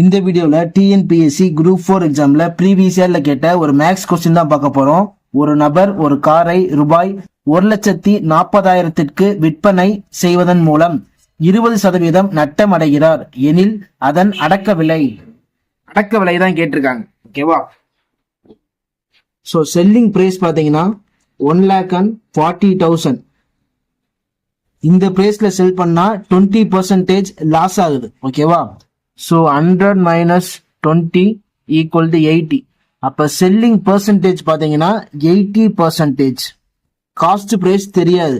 இந்த வீடியோல TNPSC group four எக்ஸாம்ல ப்ரீவியஸ் இயர்ல கேட்ட ஒரு மேக்ஸ் கொஸ்டின் தான் பார்க்க போறோம். ஒரு நபர் ஒரு காரை ரூபாய் ஒரு லட்சத்தி நாற்பதாயிரத்திற்கு விற்பனை செய்வதன் மூலம் இருபது சதவீதம் நட்டம் அடைகிறார். எனில் அதன் அடக்க விலை அடக்க விலை தான் கேட்டிருக்காங்க. ஓகேவா ஸோ செல்லிங் பிரைஸ் பார்த்தீங்கன்னா one lakh and forty thousand இந்த பிரைஸ்ல செல் பண்ணா டுவெண்ட்டி பர்சன்டேஜ் லாஸ் ஆகுது. ஓகேவா so hundred minus twenty equal to eighty அப்போ செல்லிங் பர்சன்டேஜ் பார்த்தீங்கன்னா எயிட்டி பர்சன்டேஜ் காஸ்ட் ப்ரைஸ் தெரியாது.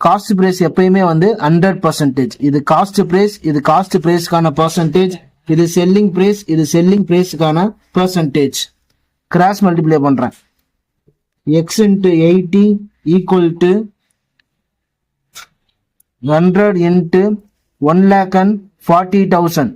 காஸ்ட் ப்ரைஸ் எப்பயுமே வந்து ஹண்ட்ரட் பர்சன்டேஜ் இது காஸ்ட் ப்ரைஸ் இது காஸ்ட் ப்ரைஸ்க்கான பர்சன்டேஜ் இது செல்லிங் ப்ரைஸ் இது செல்லிங் ப்ரைஸுக்கான பர்சன்டேஜ் கிராஸ் மல்டிப்ளை பண்ணுறேன் X into eighty equal to hundred into one lakh and forty thousand.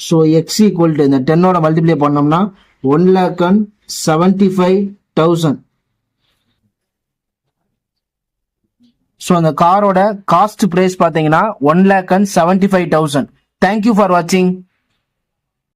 So X equal to இந்த டென்னோட மல்டிப்ளை பண்ணோம்னா one lakh and seventy five thousand so அந்த காரோட cost price பார்த்தீங்கன்னா one lakh and seventy five thousand thank you for வாட்சிங்